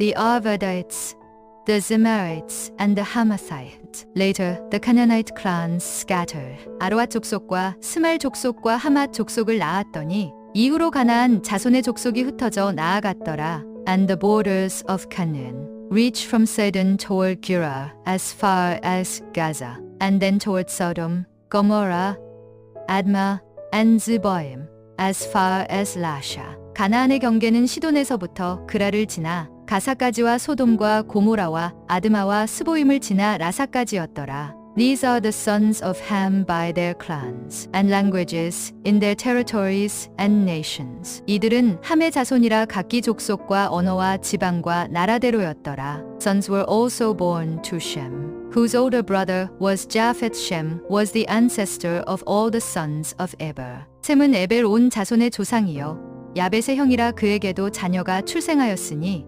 the Arvadites, the Zemarites, and the Hamathites. Later, the Canaanite clans scattered. 아로아 족속과 스말 족속과 하맛 족속을 낳았더니 이후로 가나안 자손의 족속이 흩어져 나아갔더라. And the borders of Canaan reached from Sidon toward Gerar as far as Gaza, and then toward Sodom, Gomorrah, Adma, and Zeboim as far as Lasha. 가나안의 경계는 시돈에서부터 그라를 지나 가사까지와 소돔과 고모라와 아드마와 스보임을 지나 라사까지였더라. These are the sons of Ham by their clans and languages in their territories and nations. 이들은 함의 자손이라 각기 족속과 언어와 지방과 나라대로였더라. Sons were also born to Shem, whose older brother was Japheth. Shem was the ancestor of all the sons of Eber. 셈은 에벨 온 자손의 조상이요 야벳의 형이라 그에게도 자녀가 출생하였으니